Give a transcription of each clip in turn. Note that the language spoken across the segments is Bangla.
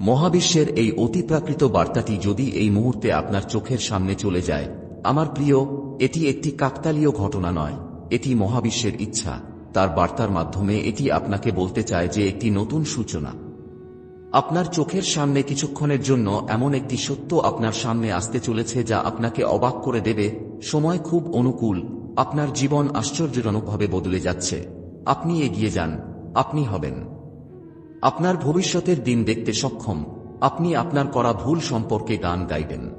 মহাবিশ্বের এই অতিপ্রাকৃত বার্তাটি যদি এই মুহূর্তে আপনার চোখের সামনে চলে যায়, আমার প্রিয়, এটি একটি কাকতালীয় ঘটনা নয়, এটি মহাবিশ্বের ইচ্ছা। তার বার্তার মাধ্যমে এটি আপনাকে বলতে চায় যে একটি নতুন সূচনা। আপনার চোখের সামনে কিছুক্ষণের জন্য এমন একটি সত্য আপনার সামনে আসতে চলেছে যা আপনাকে অবাক করে দেবে। সময় খুব অনুকূল, আপনার জীবন আশ্চর্যজনকভাবে বদলে যাচ্ছে। আপনি এগিয়ে যান, আপনি হবেন। আপনার ভবিষ্যতের দিন দেখতে সক্ষম। আপনি আপনার করা ভুল সম্পর্কে গান গাইবেন।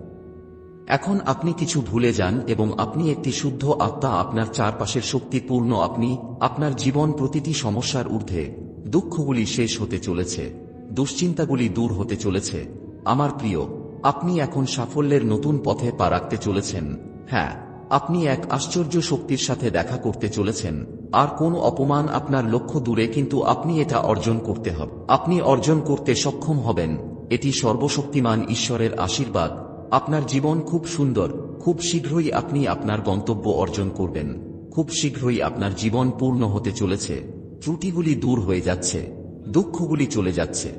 এখন আপনি কিছু ভুলে যান এবং আপনি একটি শুদ্ধ আত্মা আপনার চারপাশের শক্তিপূর্ণ আপনি, আপনার জীবন প্রতিটি সমস্যার ঊর্ধ্বে। দুঃখগুলি শেষ হতে চলেছে। দুশ্চিন্তাগুলি দূর হতে চলেছে। আমার প্রিয়, আপনি এখন সাফল্যের নতুন পথে পা রাখতে চলেছেন। হ্যাঁ আপনি এক আশ্চর্য শক্তির সাথে দেখা করতে চলেছেন। আর কোন অপমান আপনার লক্ষ্য দূরে, কিন্তু আপনি এটা অর্জন করতে হবে। আপনি অর্জন করতে সক্ষম হবেন। এটি সর্বশক্তিমান ঈশ্বরের আশীর্বাদ। আপনার জীবন খুব সুন্দর। খুব শীঘ্রই আপনি আপনার গন্তব্য অর্জন করবেন। খুব শীঘ্রই আপনার জীবন পূর্ণ হতে চলেছে। ত্রুটিগুলি দূর হয়ে যাচ্ছে। দুঃখগুলি চলে যাচ্ছে।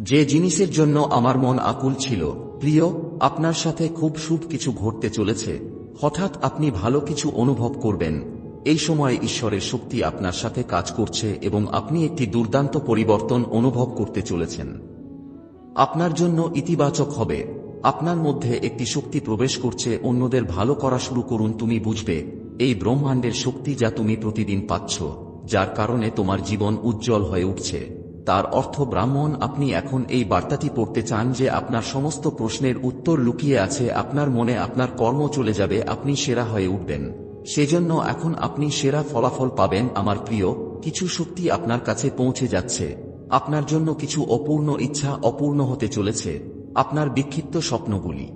যে জিনিসের জন্য আমার মন আকুল ছিল, প্রিয়, আপনার সাথে খুব শুভ কিছু ঘটতে চলেছে। হঠাৎ আপনি ভালো কিছু অনুভব করবেন। এই সময় ঈশ্বরের শক্তি আপনার সাথে কাজ করছে এবং আপনি একটি দুর্দান্ত পরিবর্তন অনুভব করতে চলেছেন। আপনার জন্য ইতিবাচক হবে। আপনার মধ্যে একটি শক্তি প্রবেশ করছে, অন্যদের ভালো করা শুরু করুন। তুমি বুঝবে, এই ব্রহ্মাণ্ডের শক্তি যা তুমি প্রতিদিন পাচ্ছ, যার কারণে তোমার জীবন উজ্জ্বল হয়ে উঠছে। তার অর্থ, ব্রাহ্মণ, আপনি এখন এই বার্তাটি পড়তে চান যে আপনার সমস্ত প্রশ্নের উত্তর লুকিয়ে আছে, আপনার মনে আপনার কর্ম চলে যাবে, আপনি সেরা হয়ে উঠবেন। সেজন্য এখন আপনি সেরা ফলাফল পাবেন, আমার প্রিয়, কিছু শক্তি আপনার কাছে পৌঁছে যাচ্ছে। আপনার জন্য কিছু অপূর্ণ ইচ্ছা অপূর্ণ হতে চলেছে, আপনার বিক্ষিপ্ত স্বপ্নগুলি।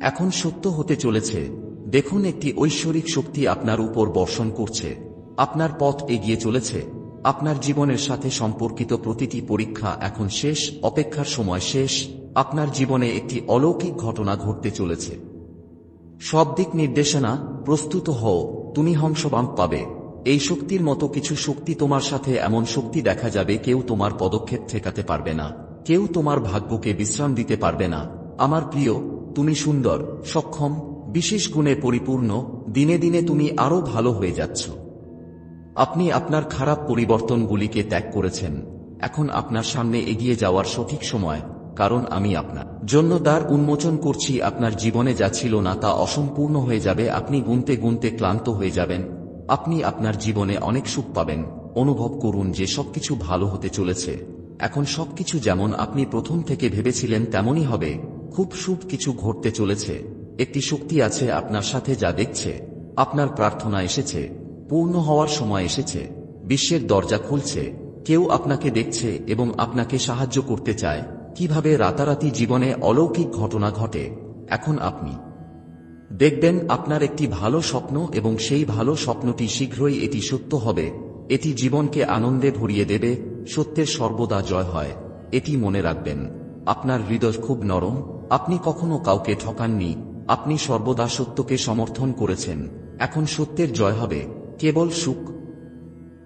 এখন সত্য হতে চলেছে। দেখুন, একটি ঐশ্বরিক শক্তি আপনার উপর বর্ষণ করছে। আপনার পথ এগিয়ে চলেছে। আপনার জীবনের সাথে সম্পর্কিত প্রতিটি পরীক্ষা এখন শেষ, অপেক্ষার সময় শেষ, আপনার জীবনে একটি অলৌকিক ঘটনা ঘটতে চলেছে। সব দিক নির্দেশনা, প্রস্তুত হও, তুমি হংসবাম পাবে। এই শক্তির মতো কিছু শক্তি তোমার সাথে এমন শক্তি দেখা যাবে কেউ তোমার পদক্ষেপ ঠেকাতে পারবে না। কেউ তোমার ভাগ্যকে বিশ্রাম দিতে পারবে না। আমার প্রিয়, তুমি সুন্দর, সক্ষম, বিশেষ গুণে পরিপূর্ণ, দিনে দিনে তুমি আরও ভালো হয়ে যাচ্ছ। আপনি আপনার খারাপ পরিবর্তনগুলিকে ত্যাগ করেছেন। এখন আপনার সামনে এগিয়ে যাওয়ার সঠিক সময়, কারণ আমি আপনার জন্য দ্বার উন্মোচন করছি, আপনার জীবনে যা ছিল না তা অসম্পূর্ণ হয়ে যাবে, আপনি গুনতে গুনতে ক্লান্ত হয়ে যাবেন, আপনি আপনার জীবনে অনেক সুখ পাবেন, অনুভব করুন যে সবকিছু ভালো হতে চলেছে। এখন সবকিছু যেমন আপনি প্রথম থেকে ভেবেছিলেন তেমনই হবে, খুব সুখ কিছু ঘটতে চলেছে, একটি শক্তি আছে আপনার সাথে যা দেখছে, আপনার প্রার্থনা এসেছে। পূর্ণ হওয়ার সময় এসেছে, বিশ্বের দরজা খুলছে, কেউ আপনাকে দেখছে এবং আপনাকে সাহায্য করতে চায়, কীভাবে রাতারাতি জীবনে অলৌকিক ঘটনা ঘটে, এখন আপনি দেখবেন আপনার একটি ভালো স্বপ্ন এবং সেই ভালো স্বপ্নটি শীঘ্রই এটি সত্য হবে, এটি জীবনকে আনন্দে ভরিয়ে দেবে, সত্যের সর্বদা জয় হয়, এটি মনে রাখবেন, আপনার হৃদয় খুব নরম, আপনি কখনো কাউকে ঠকাননি, আপনি সর্বদা সত্যকে সমর্থন করেছেন, এখন সত্যের জয় হবে কেবল সুখ।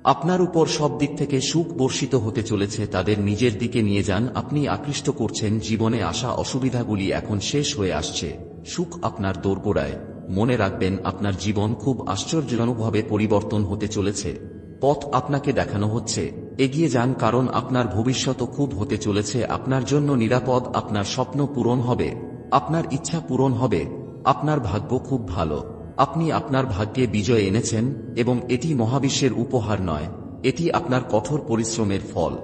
আপনার উপর সব দিক থেকে সুখ বর্ষিত হতে চলেছে, তাদের নিজের দিকে নিয়ে যান। আপনি আকৃষ্ট করছেন, জীবনে আসা অসুবিধাগুলি এখন শেষ হয়ে আসছে। সুখ আপনার দোরগোড়ায়। মনে রাখবেন, আপনার জীবন খুব আশ্চর্যজনকভাবে পরিবর্তন হতে চলেছে। পথ আপনাকে দেখানো হচ্ছে। এগিয়ে যান, কারণ আপনার ভবিষ্যৎ খুব হতে চলেছে। আপনার জন্য নিরাপদ, আপনার স্বপ্ন পূরণ হবে। আপনার ইচ্ছা পূরণ হবে। আপনার ভাগ্য খুব ভালো। আপনি আপনার ভাগ্যে বিজয় এনেছেন এবং এটি মহাবিশ্বের উপহার নয়, এটি আপনার কঠোর পরিশ্রমের ফল।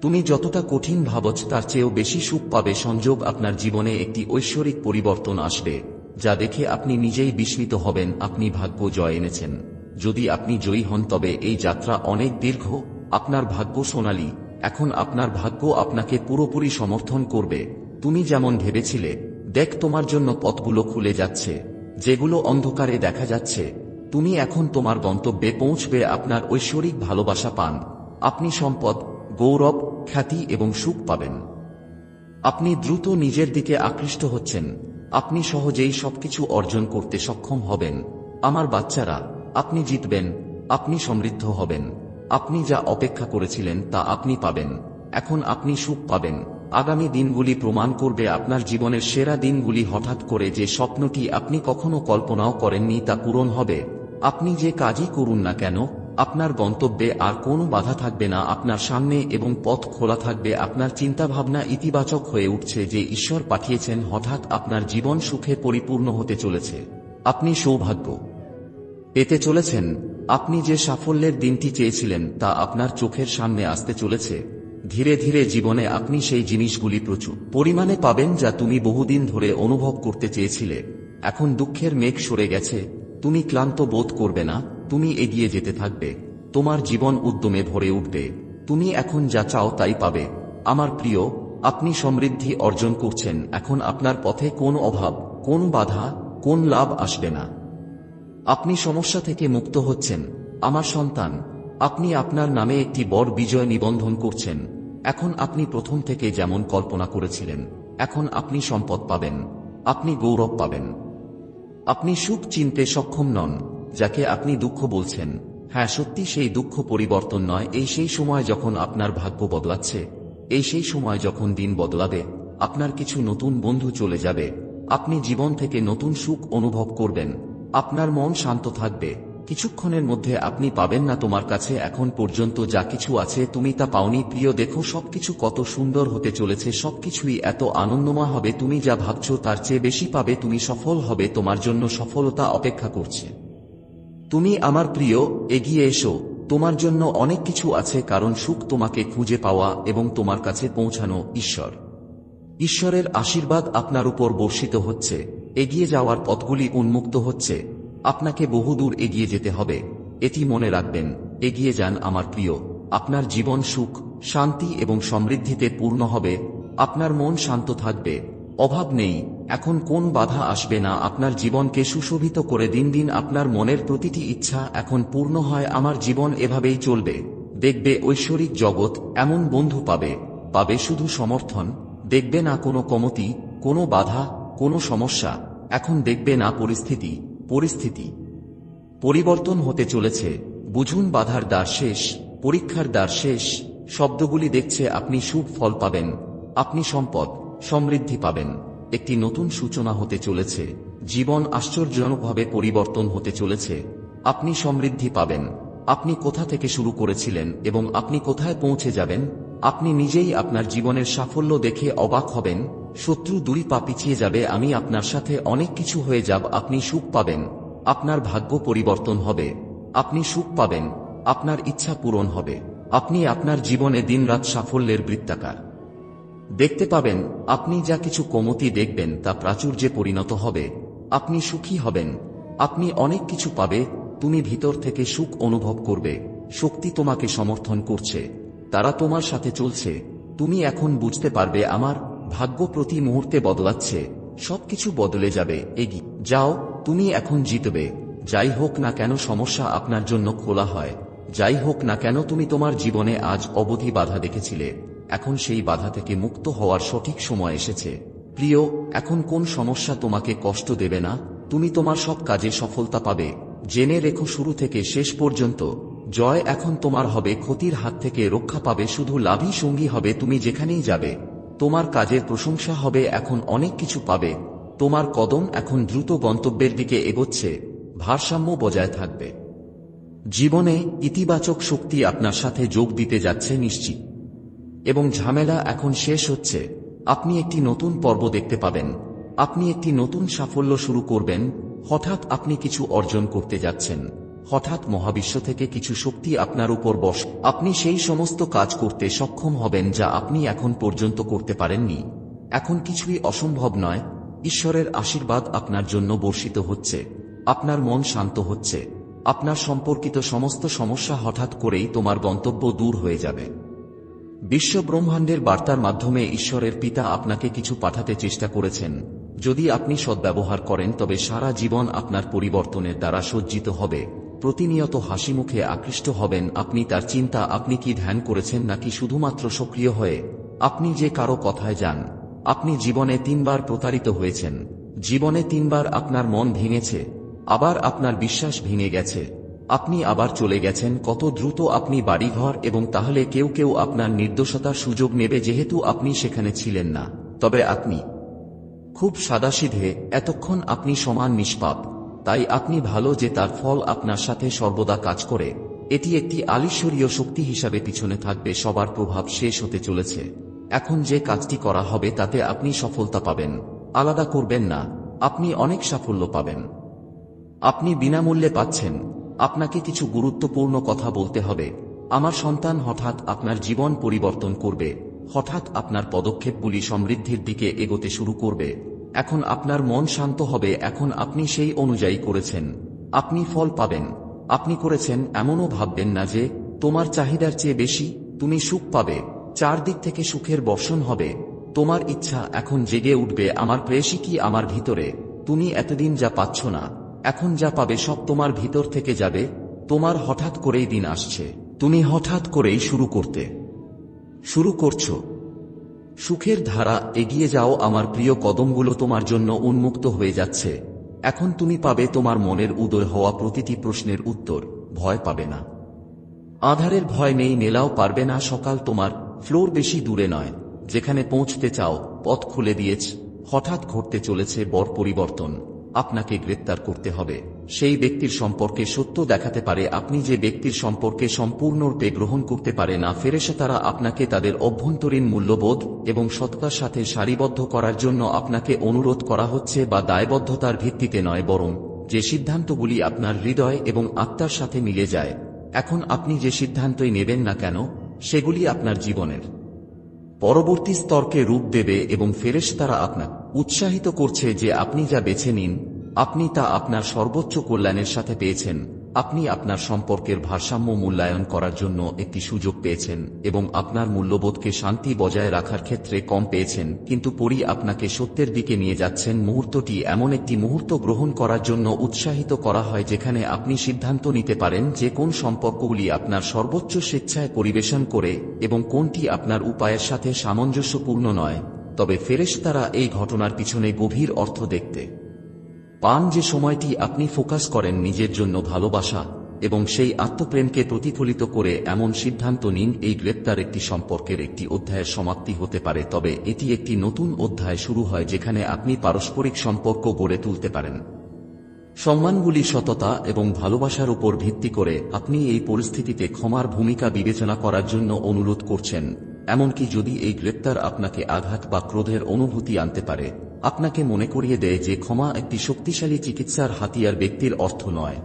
তুমি যতটা কঠিন ভাবছ তার চেয়েও বেশি সুখ পাবে, সংযোগ আপনার জীবনে একটি ঐশ্বরিক পরিবর্তন আসবে, যা দেখে আপনি নিজেই বিস্মিত হবেন, আপনি ভাগ্য জয় এনেছেন। যদি আপনি জয়ী হন তবে এই যাত্রা অনেক দীর্ঘ, আপনার ভাগ্য সোনালী, এখন আপনার ভাগ্য আপনাকে পুরোপুরি সমর্থন করবে। তুমি যেমন ভেবেছিলে, দেখ তোমার জন্য পথগুলো খুলে যাচ্ছে। যেগুলো অন্ধকারে দেখা যাচ্ছে, তুমি এখন তোমার গন্তব্যে পৌঁছবে আপনার ঐশ্বরিক ভালোবাসা পান। আপনি সম্পদ, গৌরব, খ্যাতি এবং সুখ পাবেন। আপনি দ্রুত নিজের দিকে আকৃষ্ট হচ্ছেন। আপনি সহজেই সবকিছু অর্জন করতে সক্ষম হবেন। আমার বাচ্চারা, আপনি জিতবেন, আপনি সমৃদ্ধ হবেন। আপনি যা অপেক্ষা করেছিলেন তা আপনি পাবেন। এখন আপনি সুখ পাবেন। আগামী দিনগুলি প্রমাণ করবে আপনার জীবনের সেরা দিনগুলি হঠাৎ করে যে স্বপ্নটি আপনি কখনো কল্পনাও করেননি তা পূরণ হবে। আপনি যে কাজই করুন না কেন, আপনার গন্তব্যে আর কোনো বাধা থাকবে না, আপনার সামনে এবং পথ খোলা থাকবে, আপনার চিন্তাভাবনা ইতিবাচক হয়ে উঠছে যে ঈশ্বর পাঠিয়েছেন হঠাৎ আপনার জীবন সুখে পরিপূর্ণ হতে চলেছে। আপনি সৌভাগ্য পেতে চলেছেন। আপনি যে সাফল্যের দিনটি চেয়েছিলেন তা আপনার চোখের সামনে আসতে চলেছে। ধীরে ধীরে জীবনে আপনি সেই জিনিসগুলি প্রচুর পরিমাণে পাবেন যা তুমি বহুদিন ধরে অনুভব করতে চেয়েছিলে। এখন দুঃখের মেঘ সরে গেছে, তুমি ক্লান্ত বোধ করবে না, তুমি এগিয়ে যেতে থাকবে, তোমার জীবন উদ্যমে ভরে উঠবে, তুমি এখন যা চাও তাই পাবে। আমার প্রিয়, আপনি সমৃদ্ধি অর্জন করছেন, এখন আপনার পথে কোন অভাব, কোন বাধা, কোন লাভ আসবে না। আপনি সমস্যা থেকে মুক্ত হচ্ছেন, আমার সন্তান আপনি আপনার নামে একটি বড় বিজয় নিবন্ধন করছেন। এখন আপনি প্রথম থেকে যেমন কল্পনা করেছিলেন, এখন আপনি সম্পদ পাবেন, আপনি গৌরব পাবেন। আপনি সুখ চিনতে সক্ষম নন, যাকে আপনি দুঃখ বলছেন। হ্যাঁ সত্যি সেই দুঃখ পরিবর্তন নয়, এই সেই সময় যখন আপনার ভাগ্য বদলাচ্ছে, এই সেই সময় যখন দিন বদলাবে, আপনার কিছু নতুন বন্ধু চলে যাবে, আপনি জীবন থেকে নতুন সুখ অনুভব করবেন, আপনার মন শান্ত থাকবে। কিছুক্ষণের মধ্যে আপনি পাবেন না তোমার কাছে এখন পর্যন্ত যা কিছু আছে, তুমি তা পাওনি। প্রিয়, দেখো সবকিছু কত সুন্দর হতে চলেছে, সবকিছুই এত আনন্দময় হবে, তুমি যা ভাবছ তার চেয়ে বেশি পাবে, তুমি সফল হবে, তোমার জন্য সফলতা অপেক্ষা করছে। তুমি আমার প্রিয়, এগিয়ে এসো, তোমার জন্য অনেক কিছু আছে, কারণ সুখ তোমাকে খুঁজে পাওয়া এবং তোমার কাছে পৌঁছানো ঈশ্বর। ঈশ্বরের আশীর্বাদ আপনার উপর বর্ষিত হচ্ছে, এগিয়ে যাওয়ার পথগুলি উন্মুক্ত হচ্ছে। আপনাকে বহুদূর এগিয়ে যেতে হবে। এটি মনে রাখবেন, এগিয়ে যান আমার প্রিয়। আপনার জীবন সুখ, শান্তি এবং সমৃদ্ধিতে পূর্ণ হবে। আপনার মন শান্ত থাকবে। অভাব নেই, এখন কোন বাধা আসবে না আপনার জীবনকে সুশোভিত করে দিন দিন আপনার মনের প্রতিটি ইচ্ছা এখন পূর্ণ হয়, আমার জীবন এভাবেই চলবে। দেখবে ঐশ্বরিক জগৎ এমন বন্ধু পাবে পাবে শুধু সমর্থন, দেখবে না কোনো কমতি, কোনো বাধা, কোনো সমস্যা, এখন দেখবে না পরিস্থিতি। পরিস্থিতি। পরিবর্তন হতে চলেছে। বুঝুন বাধার দ্বার শেষ, পরীক্ষার দ্বার শেষ, শব্দগুলি দেখছে আপনি সুখ ফল পাবেন, আপনি সম্পদ, সমৃদ্ধি পাবেন। একটি নতুন সূচনা হতে চলেছে। জীবন আশ্চর্যজনকভাবে পরিবর্তন হতে চলেছে। আপনি সমৃদ্ধি পাবেন। আপনি কোথা থেকে শুরু করেছিলেন এবং আপনি কোথায় পৌঁছে যাবেন? আপনি নিজেই আপনার জীবনের সাফল্য দেখে অবাক হবেন। শত্রু দুই পা পিছিয়ে যাবে, আমি আপনার সাথে অনেক কিছু হয়ে যাব, আপনি সুখ পাবেন। আপনার ভাগ্য পরিবর্তন হবে। আপনি সুখ পাবেন। আপনার ইচ্ছা পূরণ হবে। আপনি আপনার জীবনে দিনরাত সাফল্যের বৃত্তাকার। দেখতে পাবেন, আপনি যা কিছু কমতি দেখবেন, তা প্রাচুর্যে পরিণত হবে। আপনি সুখী হবেন। আপনি অনেক কিছু পাবে, তুমি ভিতর থেকে সুখ অনুভব করবে। শক্তি তোমাকে সমর্থন করছে। তারা তোমার সাথে চলছে। তুমি এখন বুঝতে পারবে, আমার ভাগ্য প্রতি মুহূর্তে বদলাচ্ছে, সবকিছু বদলে যাবে, এগি। যাও, তুমি এখন জিতবে। যাই হোক না কেন সমস্যা আপনার জন্য খোলা হয়। যাই হোক না কেন তুমি তোমার জীবনে আজ অবধি বাধা দেখেছিলে। এখন সেই বাধা থেকে মুক্ত হওয়ার সঠিক সময় এসেছে। প্রিয়, এখন কোন সমস্যা তোমাকে কষ্ট দেবে না? তুমি তোমার সব কাজে সফলতা পাবে। জেনে রেখো শুরু থেকে শেষ পর্যন্ত। জয় এখন তোমার হবে ক্ষতির হাত থেকে রক্ষা পাবে, শুধু লাভই সঙ্গী হবে, তুমি যেখানেই যাবে। তোমার কাজের প্রশংসা হবে, এখন অনেক কিছু পাবে। তোমার কদম এখন দ্রুত গন্তব্যের দিকে এগোচ্ছে, ভারসাম্য বজায় থাকবে। জীবনে ইতিবাচক শক্তি আপনার সাথে যোগ দিতে যাচ্ছে নিশ্চিত। এবং ঝামেলা এখন শেষ হচ্ছে। আপনি একটি নতুন পর্ব দেখতে পাবেন। আপনি একটি নতুন সাফল্য শুরু করবেন। হঠাৎ আপনি কিছু অর্জন করতে যাচ্ছেন। হঠাৎ মহাবিশ্ব থেকে কিছু শক্তি আপনার উপর বস। আপনি সেই সমস্ত কাজ করতে সক্ষম হবেন যা আপনি এখন পর্যন্ত করতে পারেননি। এখন কিছুই অসম্ভব নয়। ঈশ্বরের আশীর্বাদ আপনার জন্য বর্ষিত হচ্ছে। আপনার মন শান্ত হচ্ছে। আপনার সম্পর্কিত সমস্ত সমস্যা হঠাৎ করেই তোমার গন্তব্য দূর হয়ে যাবে। বিশ্ব ব্রহ্মাণ্ডের বার্তার মাধ্যমে ঈশ্বরের পিতা আপনাকে কিছু পাঠাতে চেষ্টা করেছেন। যদি আপনি সদ্ব্যবহার করেন, তবে সারা জীবন আপনার পরিবর্তনের দ্বারা সজ্জিত হবে। প্রতিনিয়ত হাসি মুখে আকৃষ্ট হবেন, আপনি তার চিন্তা আপনি কি ধ্যান করেছেন নাকি শুধুমাত্র সক্রিয় হয়ে? আপনি যে কারও কথায় যান, আপনি জীবনে তিনবার প্রতারিত হয়েছেন, জীবনে তিনবার আপনার মন ভেঙেছে, আবার আপনার বিশ্বাস ভেঙে গেছে, আপনি আবার চলে গেছেন, কত দ্রুত আপনি বাড়িঘর এবং তাহলে কেউ কেউ আপনার নির্দোষতার সুযোগ নেবে যেহেতু আপনি সেখানে ছিলেন না। তবে আপনি খুব সাদাসিধে, এতক্ষণ আপনি সমান নিষ্পাপ। তাই আপনি ভালো যে তার ফল আপনার সাথে সর্বদা কাজ করে, এটি একটি আলিশ্বরীয় শক্তি হিসাবে পিছনে থাকবে, সবার প্রভাব শেষ হতে চলেছে। এখন যে কাজটি করা হবে তাতে আপনি সফলতা পাবেন। আলাদা করবেন না, আপনি অনেক সাফল্য পাবেন। আপনি বিনামূল্যে পাচ্ছেন। আপনাকে কিছু গুরুত্বপূর্ণ কথা বলতে হবে। আমার সন্তান হঠাৎ আপনার জীবন পরিবর্তন করবে, হঠাৎ আপনার পদক্ষেপগুলি সমৃদ্ধির দিকে এগোতে শুরু করবে। এখন আপনার মন শান্ত হবে, এখন আপনি সেই অনুযায়ী করেছেন। আপনি ফল পাবেন। আপনি করেছেন এমনও ভাববেন না যে, তোমার চাহিদার চেয়ে বেশি, তুমি সুখ পাবে। চারদিক থেকে সুখের বর্ষণ হবে। তোমার ইচ্ছা এখন জেগে উঠবে, আমার প্রেয়সী কি আমার ভিতরে? তুমি এতদিন যা পাচ্ছ না, এখন যা পাবে সব তোমার ভিতর থেকে যাবে। তোমার হঠাৎ করেই দিন আসছে। তুমি হঠাৎ করেই শুরু করতে। শুরু করছ। সুখের ধারা এগিয়ে যাও, আমার প্রিয় কদমগুলো তোমার জন্য উন্মুক্ত হয়ে যাচ্ছে। এখন তুমি পাবে তোমার মনের উদয় হওয়া প্রতিটি প্রশ্নের উত্তর, ভয় পাবে না। আধারের ভয় নেই, মেলাও পারবে না, সকাল তোমার ফ্লোর বেশি দূরে নয়। যেখানে পৌঁছতে চাও, পথ খুলে দিয়েছ, হঠাৎ ঘটতে চলেছে বর পরিবর্তন। আপনাকে গ্রেপ্তার করতে হবে। সেই ব্যক্তির সম্পর্কে সত্য দেখাতে পারে আপনি যে ব্যক্তির সম্পর্কে সম্পূর্ণরূপে গ্রহণ করতে পারে না ফেরেসে তারা আপনাকে তাদের অভ্যন্তরীণ মূল্যবোধ এবং সৎকার সাথে সারিবদ্ধ করার জন্য আপনাকে অনুরোধ করা হচ্ছে বা দায়বদ্ধতার ভিত্তিতে নয়, বরং যে সিদ্ধান্তগুলি আপনার হৃদয় এবং আত্মার সাথে মিলে যায়। এখন আপনি যে সিদ্ধান্তই নেবেন না কেন, সেগুলি আপনার জীবনের। পরবর্তী স্তরকে রূপ দেবে এবং ফেরেশ তারা আপনার উৎসাহিত করছে যে আপনি যা বেছে নিন, আপনি তা আপনার সর্বোচ্চ কল্যাণের সাথে পেয়েছেন। আপনি আপনার সম্পর্কের ভারসাম্য মূল্যায়ন করার জন্য একটি সুযোগ পেয়েছেন এবং আপনার মূল্যবোধকে শান্তি বজায় রাখার ক্ষেত্রে কম পেয়েছেন, কিন্তু পরি আপনাকে সত্যের দিকে নিয়ে যাচ্ছেন। মুহূর্তটি এমন একটি মুহূর্ত গ্রহণ করার জন্য উৎসাহিত করা হয় যেখানে আপনি সিদ্ধান্ত নিতে পারেন যে কোন সম্পর্কগুলি আপনার সর্বোচ্চ স্বেচ্ছায় পরিবেশন করে এবং কোনটি আপনার উপায়ের সাথে সামঞ্জস্যপূর্ণ নয়। তবে ফেরেশতারা এই ঘটনার পিছনে গভীর অর্থ দেখতে। পান যে সময়টি আপনি ফোকাস করেন নিজের জন্য ভালোবাসা এবং সেই আত্মপ্রেমকে প্রতিফলিত করে এমন সিদ্ধান্ত নিন, এই গ্রেপ্তার একটি সম্পর্কের একটি অধ্যায়ের সমাপ্তি হতে পারে, তবে এটি একটি নতুন অধ্যায় শুরু হয় যেখানে আপনি পারস্পরিক সম্পর্ক গড়ে তুলতে পারেন। সম্মানগুলি সততা এবং ভালোবাসার উপর ভিত্তি করে আপনি এই পরিস্থিতিতে ক্ষমার ভূমিকা বিবেচনা করার জন্য অনুরোধ করছেন। এমনকি যদি এই গ্রেপ্তার আপনাকে আঘাত বা ক্রোধের অনুভূতি আনতে পারে, আপনাকে মনে করিয়ে দেয় যে ক্ষমা একটি শক্তিশালী চিকিৎসার হাতিয়ার ব্যক্তির অর্থ নয়।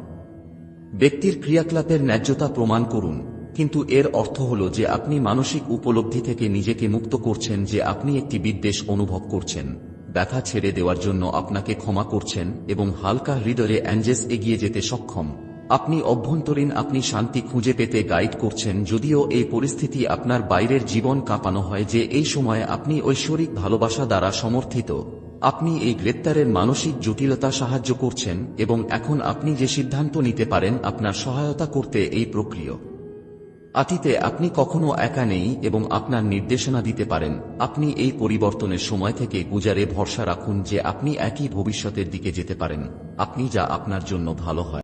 ব্যক্তির ক্রিয়াকলাপের ন্যায্যতা প্রমাণ করুন, কিন্তু এর অর্থ হল যে আপনি মানসিক উপলব্ধি থেকে নিজেকে মুক্ত করছেন যে আপনি একটি বিদ্বেষ অনুভব করছেন। ব্যথা ছেড়ে দেওয়ার জন্য আপনাকে ক্ষমা করছেন এবং হালকা হৃদয়ে অ্যাঞ্জেস এগিয়ে যেতে সক্ষম। আপনি অভ্যন্তরীণ, আপনি শান্তি খুঁজে পেতে গাইড করছেন, যদিও এই পরিস্থিতি আপনার বাইরের জীবন কাঁপানো হয় যে এই সময় আপনি ঐশ্বরিক ভালোবাসা দ্বারা সমর্থিত। আপনি এই গ্রেপ্তারের মানসিক জটিলতা সাহায্য করছেন এবং এখন আপনি যে সিদ্ধান্ত নিতে পারেন আপনার সহায়তা করতে এই প্রক্রিয়া। আতিতে আপনি কখনো একা নেই এবং আপনার নির্দেশনা দিতে পারেন। আপনি এই পরিবর্তনের সময় থেকে গুজারে ভরসা রাখুন যে আপনি একই ভবিষ্যতের দিকে যেতে পারেন। আপনি যা আপনার জন্য ভালো হয়।